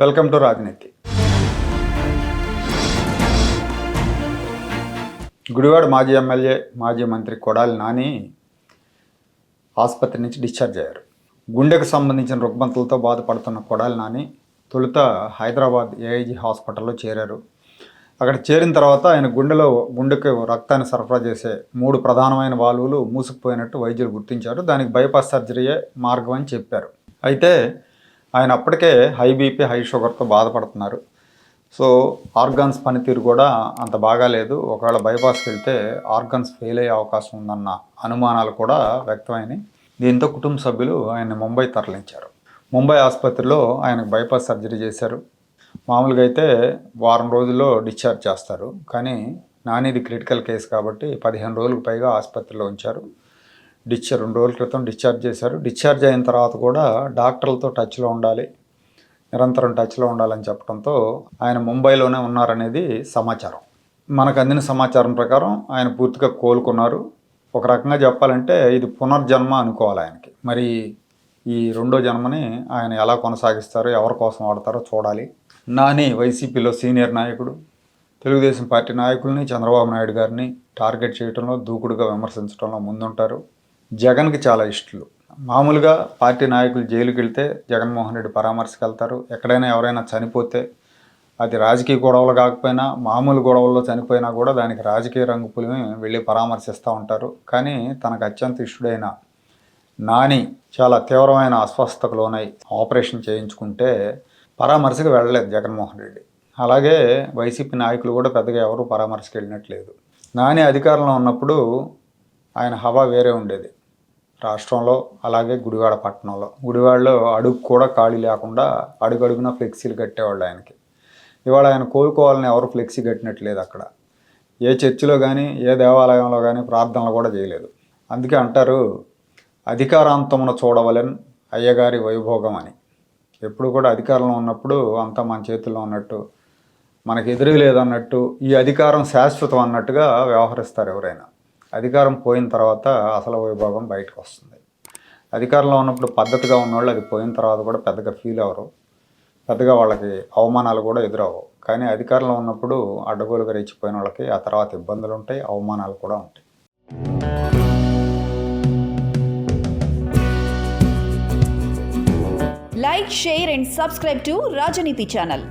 Welcome to రాజనీతి. గుడివాడ మాజీ MLA మాజీ మంత్రి కొడాలి నాని ఆసుపత్రి నుంచి డిశ్చార్జ్ అయ్యారు. గుండెకు సంబంధించిన రుగ్మతలతో బాధపడుతున్న కొడాలి నాని తొలుత హైదరాబాద్ ఏఐజీ హాస్పిటల్లో చేరారు. అక్కడ చేరిన తర్వాత ఆయన గుండెలో గుండెకు రక్తాన్ని సరఫరా చేసే మూడు ప్రధానమైన వాల్వులు మూసుకుపోయినట్టు వైద్యులు గుర్తించారు. దానికి బైపాస్ సర్జరీయే మార్గం అని చెప్పారు. అయితే ఆయన అప్పటికే హై బీపీ హై షుగర్తో బాధపడుతున్నారు. సో ఆర్గాన్స్ పనితీరు కూడా అంత బాగాలేదు. ఒకవేళ బైపాస్కి వెళ్తే ఆర్గాన్స్ ఫెయిల్ అయ్యే అవకాశం ఉందన్న అనుమానాలు కూడా వ్యక్తమైనవి దీంతో కుటుంబ సభ్యులు ఆయన ముంబై తరలించారు. ముంబై ఆసుపత్రిలో ఆయనకు బైపాస్ సర్జరీ చేశారు. మామూలుగా అయితే వారం రోజుల్లో డిశ్చార్జ్ చేస్తారు. కానీ నానిది క్రిటికల్ కేసు కాబట్టి పదిహేను రోజులకు పైగా ఆసుపత్రిలో ఉంచారు. డిశ్చార్జ్ రెండు రోజుల క్రితం డిశ్చార్జ్ చేశారు. డిశ్చార్జ్ అయిన తర్వాత కూడా డాక్టర్లతో టచ్లో ఉండాలి నిరంతరం టచ్లో ఉండాలని చెప్పడంతో ఆయన ముంబైలోనే ఉన్నారనేది సమాచారం. మనకు అందిన సమాచారం ప్రకారం ఆయన పూర్తిగా కోలుకున్నారు. ఒక రకంగా చెప్పాలంటే ఇది పునర్జన్మ అనుకోవాలి ఆయనకి. మరి ఈ రెండో జన్మని ఆయన ఎలా కొనసాగిస్తారో ఎవరి కోసం వాడతారో చూడాలి. నాని వైసీపీలో సీనియర్ నాయకుడు తెలుగుదేశం పార్టీ నాయకుల్ని చంద్రబాబు నాయుడు గారిని టార్గెట్ చేయడంలో దూకుడుగా విమర్శించడంలో ముందుంటారు. జగన్కి చాలా ఇష్టలు. మామూలుగా పార్టీ నాయకులు జైలుకి వెళ్తే జగన్మోహన్ రెడ్డి పరామర్శకు వెళ్తారు ఎక్కడైనా ఎవరైనా చనిపోతే అది రాజకీయ గొడవలు కాకపోయినా మామూలు గొడవల్లో చనిపోయినా కూడా దానికి రాజకీయ రంగు పులిమి వెళ్ళి పరామర్శిస్తూ ఉంటారు. కానీ తనకు అత్యంత ఇష్టడైన నాని చాలా తీవ్రమైన అస్వస్థతకు లోనై ఆపరేషన్ చేయించుకుంటే పరామర్శకు వెళ్ళలేదు జగన్మోహన్ రెడ్డి. అలాగే వైసీపీ నాయకులు కూడా పెద్దగా ఎవరు పరామర్శకు వెళ్ళినట్లేదు నాని అధికారంలో ఉన్నప్పుడు ఆయన హవా వేరే ఉండేది. రాష్ట్రంలో అలాగే గుడివాడ పట్టణంలో. గుడివాడలో అడుగు కూడా ఖాళీ లేకుండా అడుగడుగున ఫ్లెక్సీలు కట్టేవాళ్ళు ఆయనకి. ఇవాళ ఆయన కోలుకోవాలని ఎవరు ఫ్లెక్సీ కట్టినట్లేదు అక్కడ. ఏ చర్చిలో కానీ ఏ దేవాలయంలో కానీ ప్రార్థనలు కూడా చేయలేదు. అందుకే అంటారు అధికారాంతమున చూడవలెన్ అయ్యగారి వైభోగం అని. ఎప్పుడు కూడా అధికారంలో ఉన్నప్పుడు అంతా మన చేతుల్లో ఉన్నట్టు మనకు ఎదురు లేదన్నట్టు ఈ అధికారం శాశ్వతం అన్నట్టుగా వ్యవహరిస్తారు ఎవరైనా. అధికారం పోయిన తర్వాత అసలు వైభోగం బయటకు వస్తుంది. అధికారంలో ఉన్నప్పుడు పద్ధతిగా ఉన్నవాళ్ళు అది పోయిన తర్వాత కూడా పెద్దగా ఫీల్ అవ్వరు. పెద్దగా వాళ్ళకి అవమానాలు కూడా ఎదురవ్వవు. కానీ అధికారంలో ఉన్నప్పుడు అడ్డగోలుగా రెచ్చిపోయిన వాళ్ళకి ఆ తర్వాత ఇబ్బందులు ఉంటాయి అవమానాలు కూడా ఉంటాయి. Like share and subscribe to Rajaneeti channel